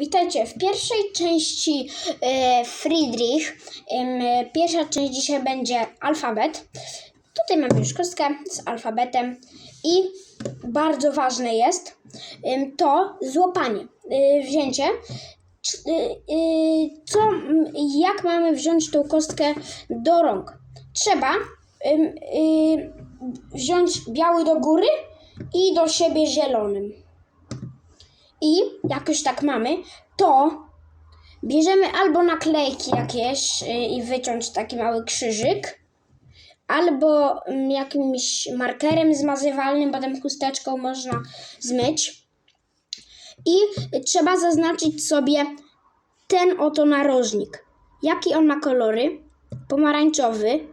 Witajcie w pierwszej części e, Friedrich. E, pierwsza część dzisiaj będzie alfabet. Tutaj mamy już kostkę z alfabetem i bardzo ważne jest to złapanie, e, wzięcie. Co, jak mamy wziąć tą kostkę do rąk? Trzeba wziąć biały do góry i do siebie zielonym. I jak już tak mamy, to bierzemy albo naklejki jakieś y, i wyciąć taki mały krzyżyk, albo mm, jakimś markerem zmazywalnym, potem chusteczką można zmyć. I trzeba zaznaczyć sobie ten oto narożnik. Jaki on ma kolory? Pomarańczowy,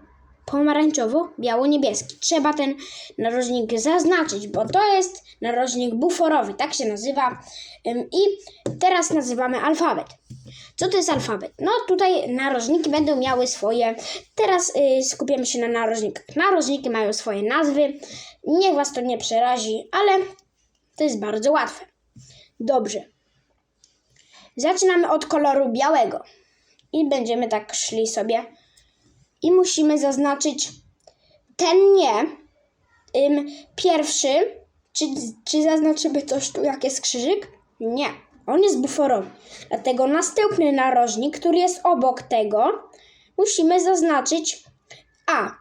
pomarańczowo-biało-niebieski. Trzeba ten narożnik zaznaczyć, bo to jest narożnik buforowy, tak się nazywa. I teraz nazywamy alfabet. Co to jest alfabet? No tutaj narożniki będą miały swoje. Teraz y, skupiamy się na narożnikach. Narożniki mają swoje nazwy. Niech Was to nie przerazi, ale to jest bardzo łatwe. Dobrze. Zaczynamy od koloru białego. I będziemy tak szli sobie i musimy zaznaczyć ten nie. Ym, pierwszy, czy, czy zaznaczymy coś tu, jak jest krzyżyk? Nie, on jest buforowy. Dlatego następny narożnik, który jest obok tego, musimy zaznaczyć A.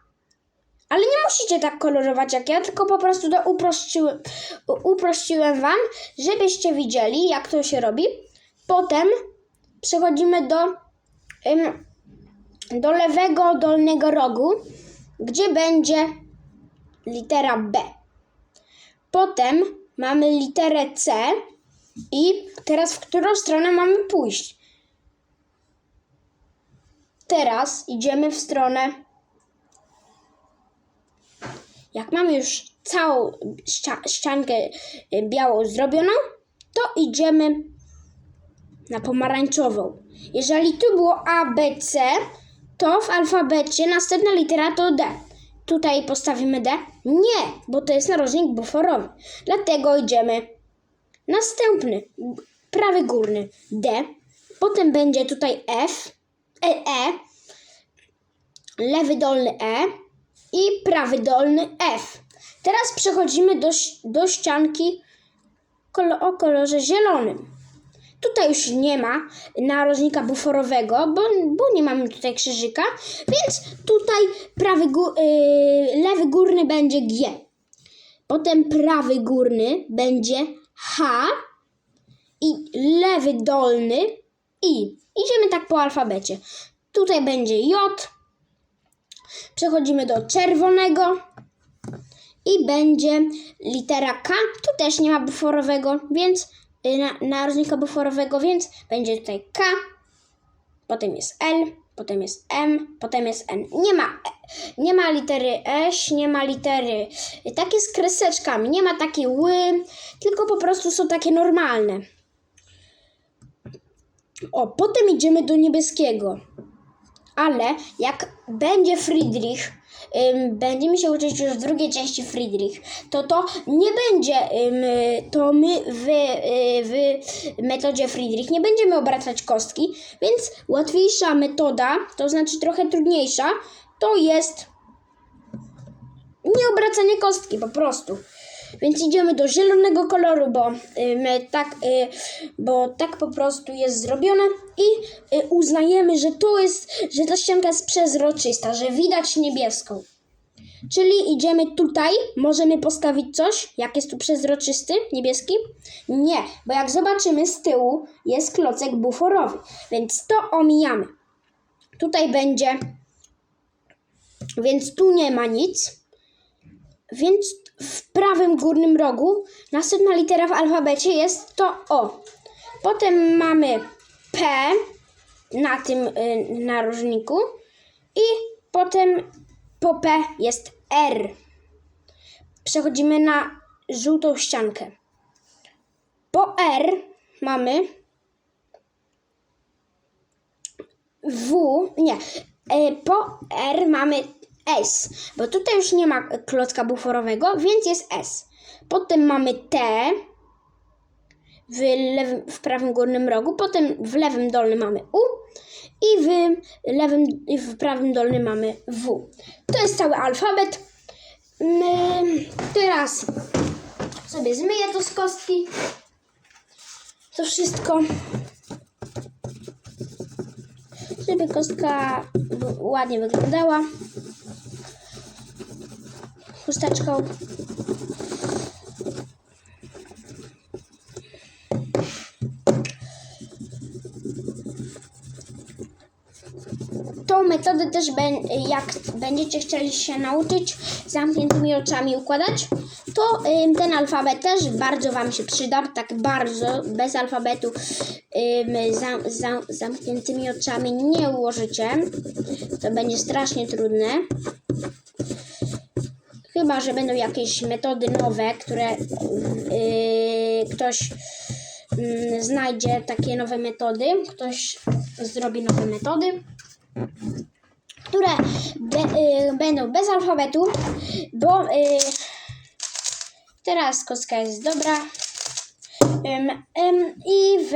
Ale nie musicie tak kolorować jak ja, tylko po prostu to uprościłem, uprościłem Wam, żebyście widzieli, jak to się robi. Potem przechodzimy do ym, do lewego dolnego rogu, gdzie będzie litera B. Potem mamy literę C i teraz w którą stronę mamy pójść? Teraz idziemy w stronę. Jak mamy już całą ścia- ściankę y, białą zrobioną, to idziemy na pomarańczową. Jeżeli tu było A, B, C, to w alfabecie następna litera to D. Tutaj postawimy D? Nie, bo to jest narożnik buforowy. Dlatego idziemy następny, prawy górny D. Potem będzie tutaj F, E, e lewy dolny E i prawy dolny F. Teraz przechodzimy do, do ścianki o kolorze zielonym. Tutaj już nie ma narożnika buforowego, bo, bo nie mamy tutaj krzyżyka, więc tutaj prawy gó- yy, lewy górny będzie G. Potem prawy górny będzie H i lewy dolny I. Idziemy tak po alfabecie. Tutaj będzie J. Przechodzimy do czerwonego i będzie litera K. Tu też nie ma buforowego, więc na, narożnika buforowego, więc będzie tutaj K, potem jest L, potem jest M, potem jest N. Nie ma, nie ma litery S, nie ma litery y, takie z kreseczkami, nie ma takiej ły, tylko po prostu są takie normalne. O, potem idziemy do niebieskiego ale jak będzie Friedrich, ym, będziemy się uczyć już drugiej części Friedrich, to to nie będzie, ym, to my w, y, w metodzie Friedrich nie będziemy obracać kostki, więc łatwiejsza metoda, to znaczy trochę trudniejsza, to jest nie obracanie kostki po prostu. Więc idziemy do zielonego koloru, bo, ym, tak, y, bo tak po prostu jest zrobione i y, uznajemy, że to jest, że ta ścianka jest przezroczysta, że widać niebieską. Czyli idziemy tutaj, możemy postawić coś, jak jest tu przezroczysty, niebieski? Nie, bo jak zobaczymy z tyłu jest klocek buforowy, więc to omijamy. Tutaj będzie, więc tu nie ma nic. Więc w prawym górnym rogu następna litera w alfabecie jest to O. Potem mamy P na tym y, narożniku i potem po P jest R. Przechodzimy na żółtą ściankę. Po R mamy W, nie, e, po R mamy S, bo tutaj już nie ma klocka buforowego, więc jest S. Potem mamy T, w, lewym, w prawym górnym rogu, potem w lewym dolnym mamy U i w lewym i w prawym dolnym mamy W. To jest cały alfabet. Mm, Teraz sobie zmyję to z kostki. To wszystko. Żeby kostka ładnie wyglądała. Chusteczką. Tą metodę też, jak będziecie chcieli się nauczyć zamkniętymi oczami układać, to ten alfabet też bardzo Wam się przyda, tak bardzo, bez alfabetu ym, za, za, z zamkniętymi oczami nie ułożycie. To będzie strasznie trudne. Chyba, że będą jakieś metody nowe, które yy, ktoś yy, znajdzie takie nowe metody, ktoś zrobi nowe metody które be, y, będą bez alfabetu, bo y, teraz kostka jest dobra. Ym, ym, I w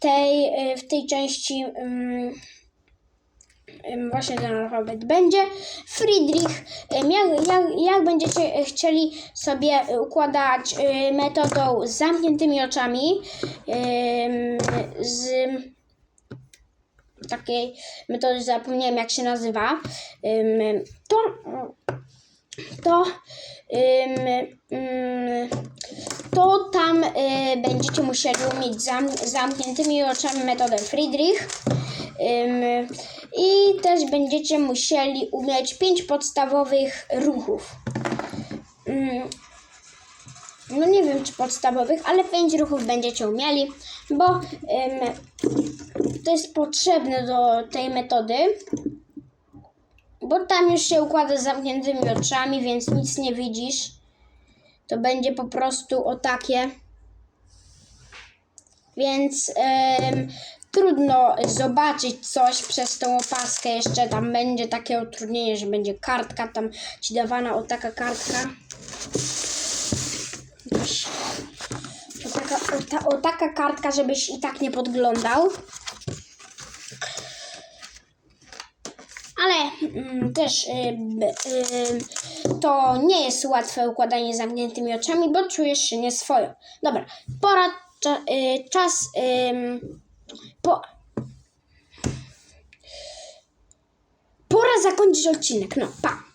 tej, y, w tej części ym, właśnie ten alfabet będzie. Friedrich, jak, jak, jak będziecie chcieli sobie układać y, metodą z zamkniętymi oczami, z takiej metody, zapomniałem jak się nazywa, to, to, ym, to tam y, będziecie musieli umieć zam, zamkniętymi oczami metodę Friedrich i też będziecie musieli umieć pięć podstawowych ruchów. Ym, no nie wiem czy podstawowych, ale pięć ruchów będziecie umieli, bo ym, to jest potrzebne do tej metody, bo tam już się układa z zamkniętymi oczami, więc nic nie widzisz. To będzie po prostu o takie. Więc em, trudno zobaczyć coś przez tą opaskę. Jeszcze tam będzie takie utrudnienie, że będzie kartka tam ci dawana o taka kartka. O taka, o, ta, o taka kartka, żebyś i tak nie podglądał. Ale mm, też y, y, to nie jest łatwe układanie zamkniętymi oczami, bo czujesz się nieswojo. Dobra, pora, cza, y, czas. ym, po, pora zakończyć odcinek. No, pa.